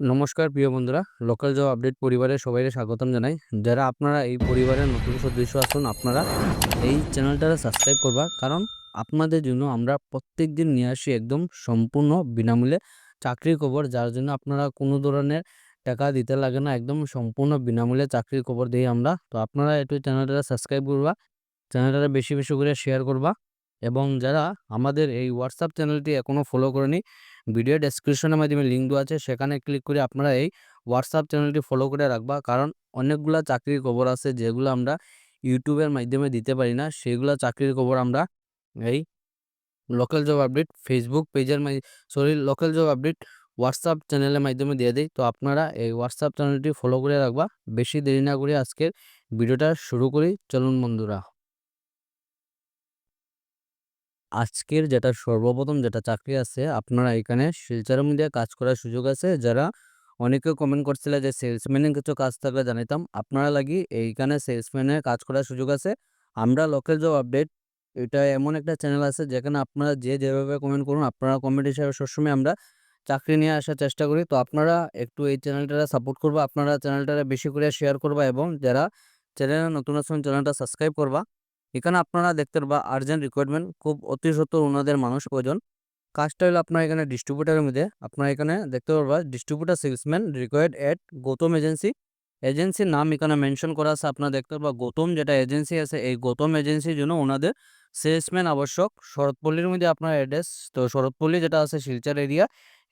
নমস্কার, প্রিয় বন্ধুরা। লোকাল জব আপডেট পরিবারের সবাইকে স্বাগতম জানাই। যারা আপনারা এই পরিবারের নতুন সদস্য আসুন আপনারা এই চ্যানেলটা সাবস্ক্রাইব করবা। কারণ আপনাদের জন্য আমরা প্রত্যেক দিন নিয়ে আসি একদম সম্পূর্ণ বিনামূল্যে চাকরির খবর, যার জন্য আপনারা কোনো ধরনের টাকা দিতে লাগে না। একদম সম্পূর্ণ বিনামূল্যে চাকরির খবর দিই আমরা। তো আপনারা একটু চ্যানেলটা সাবস্ক্রাইব করবা চ্যানেলটা বেশি বেশি করে শেয়ার করবা। এবং যারা আমাদের এই হোয়াটসঅ্যাপ চ্যানেলটি এখনও ফলো করেনি ভিডিও ডেসক্রিপশনের মাধ্যমে লিঙ্ক দেওয়া আছে, সেখানে ক্লিক করে আপনারা এই হোয়াটসঅ্যাপ চ্যানেলটি ফলো করে রাখবা। কারণ অনেকগুলা চাকরির খবর আছে, যেগুলো আমরা ইউটিউবের মাধ্যমে দিতে পারি না। সেগুলো চাকরির খবর আমরা এই লোকাল জব আপডেট ফেসবুক পেজের sorry local job update WhatsApp চ্যানেলের মাধ্যমে দিয়ে দিই। তো আপনারা এই হোয়াটসঅ্যাপ চ্যানেলটি ফলো করে রাখবা। বেশি দেরি না করে আজকের ভিডিওটা শুরু করি। চলুন বন্ধুরা। আজকের যেটা সর্বপ্রথম যেটা চাকরি আছে, আপনারা এখানে শিলচরের মধ্যে কাজ করার সুযোগ আছে। যারা অনেকে কমেন্ট করছিল যে সেলসম্যানের কিছু কাজ থাকলে জানাইতাম। আপনারা লাগি এইখানে সেলসম্যানের কাজ করার সুযোগ আছে। আমরা লোকাল জব আপডেট এটা এমন একটা চ্যানেল আছে যেখানে আপনারা যে যেভাবে কমেন্ট করুন, আপনারা কমেন্ট হিসাবে সবসময় আমরা চাকরি নিয়ে আসার চেষ্টা করি। তো আপনারা একটু এই চ্যানেলটা সাপোর্ট করবা, আপনারা চ্যানেলটা বেশি করে শেয়ার করবা এবং যারা চ্যানেলে নতুন আছেন চ্যানেলটা সাবস্ক্রাইব করবা। এখানে আপনারা দেখতে পারবা আর্জেন্ট রিকোয়ারমেন্ট খুব অতি সত্তর ওনাদের মানুষ প্রয়োজন। কাজটা হলো আপনার এখানে ডিস্ট্রিবিউটারের মধ্যে। আপনার এখানে দেখতে পারবা distributor salesman required at Gautam agency এজেন্সির নাম এখানে মেনশন করা আছে। আপনারা দেখতে পারবা গৌতম যেটা এজেন্সি আছে, এই গৌতম এজেন্সির জন্য ওনাদের সেলসম্যান আবশ্যক। শরৎপল্লির মধ্যে আপনার অ্যাড্রেস তো শরৎপল্লি যেটা আছে শিলচর এরিয়া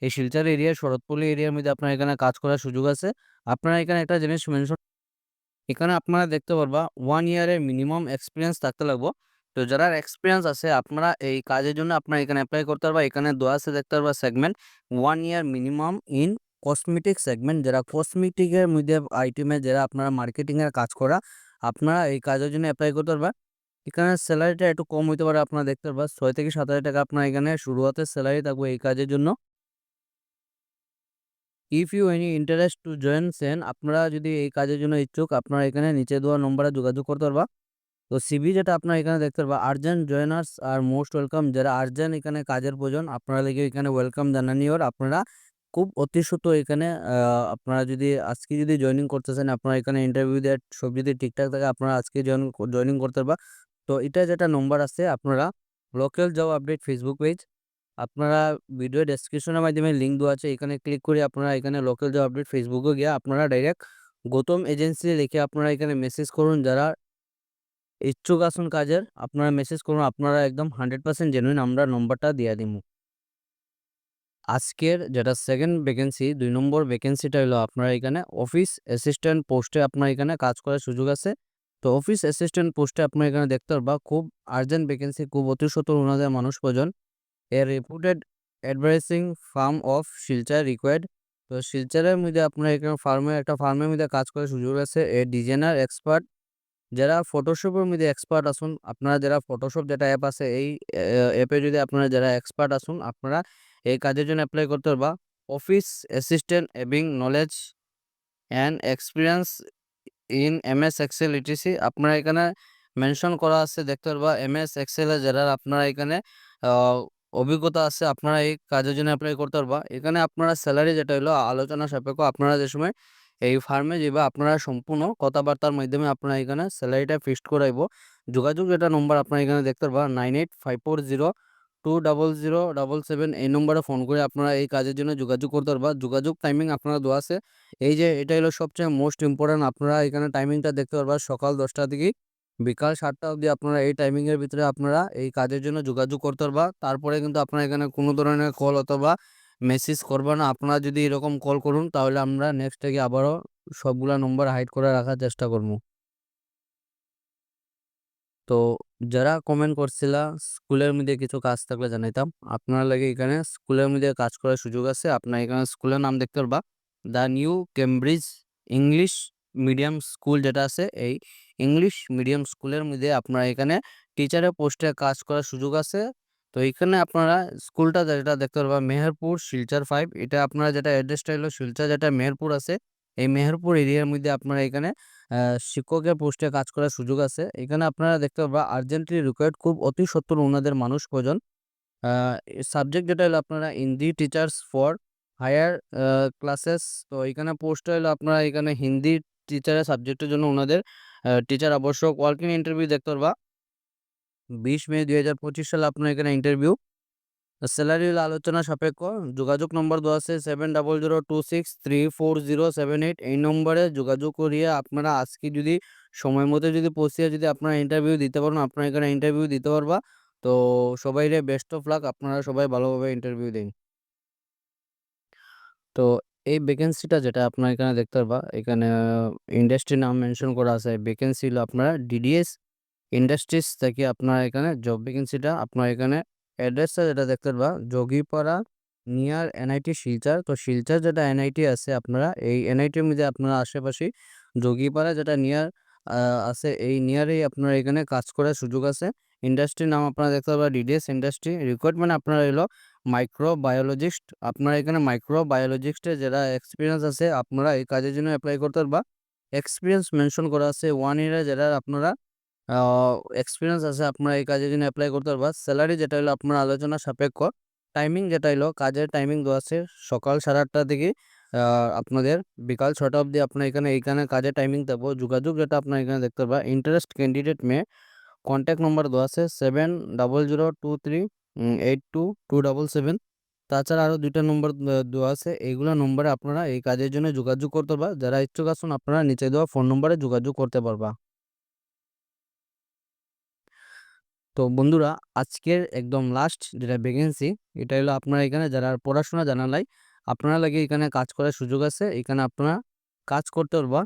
এই শিলচর এরিয়া শরৎপল্লি এরিয়ার মধ্যে আপনার এখানে কাজ করার সুযোগ আছে। আপনারা এখানে একটা জিনিস মেনশন এখানে আপনারা দেখতে পারবা ওয়ান ইয়ারের মিনিমাম এক্সপিরিয়েন্স থাকতে লাগবো। তো যারা এক্সপিরিয়েন্স আছে, আপনারা এই কাজের জন্য আপনারা এখানে অ্যাপ্লাই করতে পারবা। এখানে আছে, দেখতে পারবা segment one year minimum in cosmetic segment যারা কসমেটিকের মধ্যে আইটেমে যারা আপনারা মার্কেটিংয়ের কাজ করা, আপনারা এই কাজের জন্য অ্যাপ্লাই করতে পারবা। এখানে স্যালারিটা একটু কম হইতে পারে, আপনারা দেখতে পারবা। ছয় থেকে সাত হাজার টাকা আপনার এখানে শুরুয়াতে স্যালারি থাকবে এই কাজের জন্য। If you any interest to join send আপনারা যদি এই কাজের জন্য ইচ্ছুক, আপনারা এখানে নিচে দেওয়া নম্বরে যোগাযোগ করতে পারবা। তো সিভি যেটা আপনারা এখানে দেখতে পারবা আর্জেন্ট জয়েনার্স আর মোস্ট ওয়েলকাম যারা আর্জেন্ট এখানে কাজের প্রয়োজন, আপনারা লেগে এখানে ওয়েলকাম জানানি ওর। আপনারা খুব অতি এখানে আপনারা যদি আজকে যদি জয়েনিং করতেছেন আপনারা এখানে ইন্টারভিউ দেওয়ার সব যদি ঠিকঠাক থাকে, আপনারা আজকে জয়েন জয়েনিং করতে পারবা। তো এটা যেটা নম্বর আছে, আপনারা local job update Facebook page আপনারা ভিডিও ডেসক্রিপশনের মাধ্যমে লিঙ্ক দেওয়া আছে। এখানে ক্লিক করে আপনারা এখানে লোকাল জব আপডেট ফেসবুকে গিয়ে আপনারা ডাইরেক্ট গৌতম এজেন্সি লিখে আপনারা এখানে মেসেজ করুন। যারা ইচ্ছুক আসুন কাজের, আপনারা মেসেজ করুন। আপনারা একদম হান্ড্রেড পার্সেন্ট জেনুইন আমরা নম্বরটা দিয়ে দিব। আজকের যেটা সেকেন্ড ভ্যাকেন্সি দুই নম্বর ভ্যাকেন্সিটা হলো আপনারা এখানে অফিস অ্যাসিস্ট্যান্ট পোস্টে আপনার এখানে কাজ করার সুযোগ আছে। তো অফিস অ্যাসিস্ট্যান্ট পোস্টে আপনার এখানে দেখতে পারবা, খুব আর্জেন্ট ভ্যাকেন্সি খুব অতি সত্তর ওনাদের মানুষ প্রয়োজন। A reputed advising firm of Silchar required তো শিলচারের মধ্যে আপনার এখানে ফার্মে একটা ফার্মের মধ্যে কাজ করার সুযোগ আছে। এ ডিজাইনার এক্সপার্ট যারা ফটোশপের মধ্যে এক্সপার্ট আসুন আপনারা যারা ফটোশপ যেটা অ্যাপ আছে, এই অ্যাপে যদি আপনারা যারা এক্সপার্ট আসুন আপনারা এই কাজের জন্য অ্যাপ্লাই করতে পারবা। Office assistant having knowledge and experience in M S Excel ETC আপনারা এখানে মেনশন করা আছে, দেখতে পারবা। এম এস এক্সেলে যারা আপনারা এখানে অভিজ্ঞতা আছে, আপনারা এই কাজের জন্য অ্যাপ্লাই করতে পারবা। এখানে আপনারা স্যালারি যেটা হলো আলোচনা সাপেক্ষ আপনারা যে সময় এই ফার্মে যাবে আপনারা সম্পূর্ণ কথাবার্তার মাধ্যমে আপনারা এখানে স্যালারিটা ফিক্সড করাইব যোগাযোগ যেটা নম্বর আপনারা এখানে দেখতে পারবা nine eight five four zero two double zero double seven এই নম্বরে ফোন করে আপনারা এই কাজের জন্য যোগাযোগ করতে পারবা। যোগাযোগ টাইমিং আপনারা দেওয়া আছে। এই যে এটা হলো সবচেয়ে মোস্ট ইম্পর্ট্যান্ট আপনারা এখানে টাইমিংটা দেখতে পারবা সকাল দশটা থেকে বিকাল সাতটা অবধি আপনারা এই টাইমিংয়ের ভিতরে আপনারা এই কাজের জন্য যোগাযোগ করতে পারবা। তারপরে কিন্তু আপনারা এখানে কোনো ধরনের কল অথবা মেসেজ করবা না। আপনারা যদি এরকম কল করুন, তাহলে আমরা নেক্সট থেকে আবারও সবগুলা নম্বর হাইড করে রাখার চেষ্টা করব। তো যারা কমেন্ট করছিলা, স্কুলের মধ্যে কিছু কাজ থাকলে জানাইতাম। আপনারা লাগে এখানে স্কুলের মধ্যে কাজ করার সুযোগ আছে। আপনার এখানে স্কুলের নাম দেখতে পারবা। The new Cambridge English medium school যেটা আছে, এই ইংলিশ মিডিয়াম স্কুলের মধ্যে আপনারা এখানে টিচারের পোস্টে কাজ করার সুযোগ আছে। তো এখানে আপনারা স্কুলটা যেটা দেখতে পারবেন, মেহেরপুর শিলচর ফাইভ এটা আপনারা যেটা অ্যাড্রেসটা হলো শিলচর যেটা মেহেরপুর আছে, এই মেহেরপুর এরিয়ার মধ্যে আপনারা এখানে শিক্ষকের পোস্টে কাজ করার সুযোগ আছে। এখানে আপনারা দেখতে পারবা আর্জেন্টলি রিকোয়ার্ড খুব অতি সত্তর ওনাদের মানুষ প্রয়োজন। সাবজেক্ট যেটা হলো আপনারা Hindi teachers for higher classes তো এখানে পোস্টটা হইল আপনারা এখানে হিন্দি টিচারের সাবজেক্টের জন্য ওনাদের টিচার আবশ্যক। ইন ইন্টারভিউ দেখতে পারবা। ২০ মে ২০২৫ সালে আপনার এখানে ইন্টারভিউ। স্যালারি আলোচনা সাপেক্ষ। যোগাযোগ নম্বর দেওয়া আছে 7002634078 এই নম্বরে যোগাযোগ করিয়া আপনারা আজকে যদি সময় মতো যদি পৌঁছিয়া যদি আপনারা ইন্টারভিউ দিতে পারেন, আপনারা এখানে ইন্টারভিউ দিতে পারবা। তো সবাইরে বেস্ট অফ লাক আপনারা সবাই ভালোভাবে ইন্টারভিউ দিন। তো এই ভ্যাকেন্সিটা যেটা আপনারা এখানে দেখতে পারবা, এখানে ইন্ডাস্ট্রি নাম মেনশন করা আছে। ভ্যাকেন্সি হলো আপনারা ডিডিএস ইন্ডাস্ট্রিজ থেকে আপনারা এখানে জব ভ্যাকেন্সিটা আপনারা এখানে অ্যাড্রেসটা যেটা দেখতে পারবা জগিপাড়া নিয়ার এনআইটি শিলচর। তো শিলচর যেটা এনআইটি আছে আপনারা এই এনআইটির মধ্যে আপনারা আশেপাশেই জগিপাড়া যেটা নিয়ার আছে এই নিয়ারেই আপনারা এখানে কাজ করার সুযোগ আছে। ইন্ডাস্ট্রির নাম আপনারা দেখতে পারবা ডিডিএস ইন্ডাস্ট্রি। রিক্রুটমেন্ট আপনারা হইল মাইক্রোবায়োলজিস্ট। আপনারা এখানে মাইক্রোবায়োলজিস্টের যারা এক্সপিরিয়েন্স আছে, আপনারা এই কাজের জন্য অ্যাপ্লাই করতে পারবা। এক্সপিরিয়েন্স মেনশন করা আছে ওয়ান ইয়ারে যারা আপনারা এক্সপিরিয়েন্স আছে, আপনারা এই কাজের জন্য অ্যাপ্লাই করতে পারবা। স্যালারি যেটা হইল আপনার আলোচনা সাপেক্ষ। টাইমিং যেটা হইল কাজের টাইমিং দেওয়া আছে সকাল 8:30 থেকে আপনাদের বিকাল ছটা অবধি আপনার এখানে, এইখানে কাজের টাইমিং দেবো। যোগাযোগ যেটা আপনার এখানে দেখতে পারবা interest candidate may contact number দেওয়া আছে 7002382277 তাছাড়া আরও দুইটা নম্বর দেওয়া আছে। এইগুলা নম্বরে আপনারা এই কাজের জন্য যোগাযোগ করতে পারবা। যারা ইচ্ছুক আসুন আপনারা নিচে দেওয়া ফোন নম্বরে যোগাযোগ করতে পারবা। তো বন্ধুরা, আজকের একদম লাস্ট যেটা ভ্যাকেন্সি এটা হইল আপনারা এখানে যারা পড়াশোনা জানা নাই আপনারা লাগে এখানে কাজ করার সুযোগ আছে। এখানে আপনারা কাজ করতে পারবা।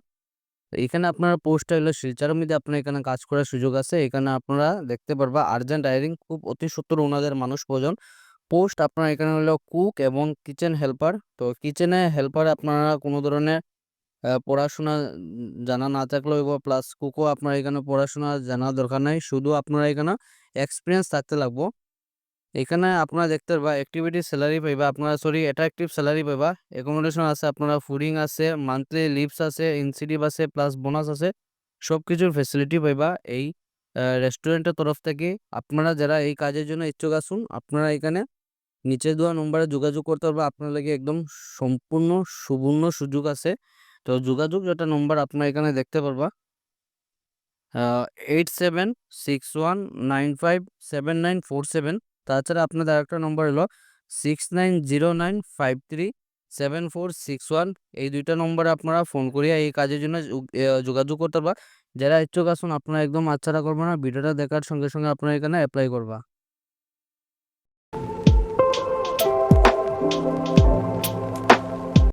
এখানে আপনারা পোস্টটা হইল শিলচরের মধ্যে আপনারা এখানে কাজ করার সুযোগ আছে। এখানে আপনারা দেখতে পারবা আর্জেন্ট হায়ারিং খুব অতি সত্বর ওনাদের মানুষ প্রয়োজন। পোস্ট আপনারা এখানে হইল কুক এবং কিচেন হেল্পার। তো কিচেনে হেল্পার আপনারা কোনো ধরনের পড়াশোনা জানা না থাকলেও হইব প্লাস কুকও আপনার এখানে পড়াশোনা জানার দরকার নাই। শুধু আপনারা এখানে এক্সপিরিয়েন্স থাকতে লাগবো। এখানে আপনারা দেখতে পারবা অ্যাক্টিভিটি স্যালারি পাইবা আপনারা সরি অ্যাট্রাকটিভ স্যালারি পাইবা। অ্যাকোমোডেশন আছে আপনারা ফুডিং আছে, মান্থলি লিভস আছে, ইনসেন্টিভ আছে প্লাস বোনাস আছে। সবকিছুর ফেসিলিটি পাইবা এই রেস্টুরেন্টের তরফ থেকে। আপনারা যারা এই কাজের জন্য ইচ্ছুক আসুন আপনারা এখানে নিচে দেওয়া নম্বরে যোগাযোগ করতে পারবা। আপনার লাগি একদম সম্পূর্ণ সুবর্ণ সুযোগ আছে। তো যোগাযোগ যেটা নম্বর আপনারা এখানে দেখতে পারবা eight seven six one nine five seven nine four 8761957947 তাছাড়া আপনাদের আরেকটা নম্বর হলো 6909537461 এই দুইটা নম্বরে আপনারা ফোন করিয়া এই কাজের জন্য যোগাযোগ করতে পারবা। যারা ইচ্ছুক আসুন আপনারা একদম আচ্ছা করব না। ভিডিওটা দেখার সঙ্গে, সঙ্গে আপনারা এখানে অ্যাপ্লাই করবা।